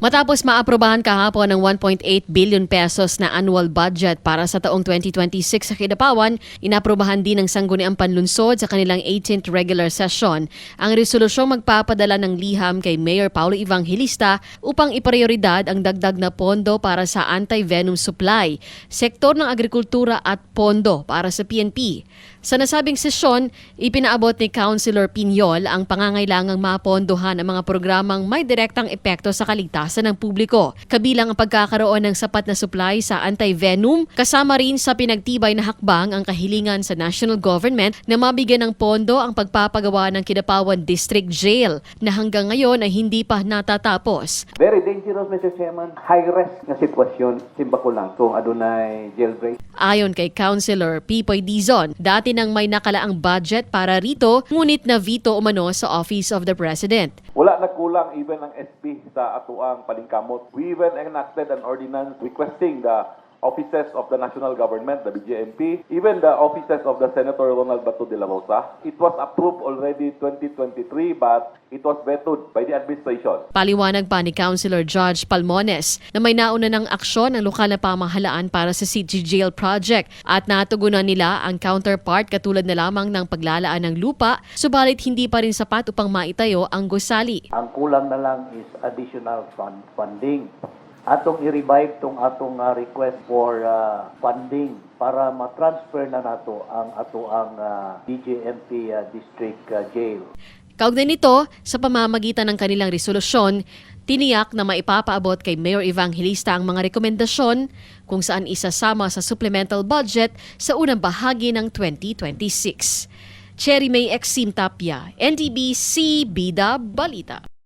Matapos maaprobahan kahapon ng 1.8 billion pesos na annual budget para sa taong 2026 sa Kidapawan, inaprobahan din ng Sangguniang Panlunsod sa kanilang 18th regular session ang resolusyong magpapadala ng liham kay Mayor Paulo Evangelista upang iprioridad ang dagdag na pondo para sa anti-venom supply, sektor ng agrikultura at pondo para sa PNP. Sa nasabing sesyon, ipinaabot ni Councilor Pinyol ang pangangailangang mapondohan ang mga programang may direktang epekto sa kaligtasan ng publiko, kabilang ang pagkakaroon ng sapat na supply sa anti-venom, kasama rin sa pinagtibay na hakbang ang kahilingan sa national government na mabigyan ng pondo ang pagpapagawa ng Kidapawan District Jail na hanggang ngayon ay hindi pa natatapos. Very dangerous, Mr. Chairman. High risk nga sitwasyon simba ko lang kung adunay jailbreak. Ayon kay Councilor Pipoy Dizon, dati nang may nakalaang budget para rito, ngunit na veto umano sa Office of the President. Wala nagkulang even ang SP sa atuang palingkamot. We even enacted an ordinance requesting the offices of the national government, the BJMP, even the offices of the Senator Ronald Bato de la Rosa. It was approved already 2023 but it was vetoed by the administration. Paliwanag pa ni Councilor Judge Palmones na may nauna ng aksyon ang lokal na pamahalaan para sa City Jail Project at natugunan nila ang counterpart katulad na lamang ng paglalaan ng lupa, subalit hindi pa rin sapat upang maitayo ang gusali. Ang kulang na lang is additional fund, funding. Atong i-revive tong atong uh, request for uh, funding para ma-transfer na nato ang ato ang uh, DJMP uh, district uh, jail. Kaugnay nito, sa pamamagitan ng kanilang resolusyon, tiniyak na maipapaabot kay Mayor Evangelista ang mga rekomendasyon kung saan isasama sa supplemental budget sa unang bahagi ng 2026. Cherry May Exim Tapia, NTBC Bida Balita.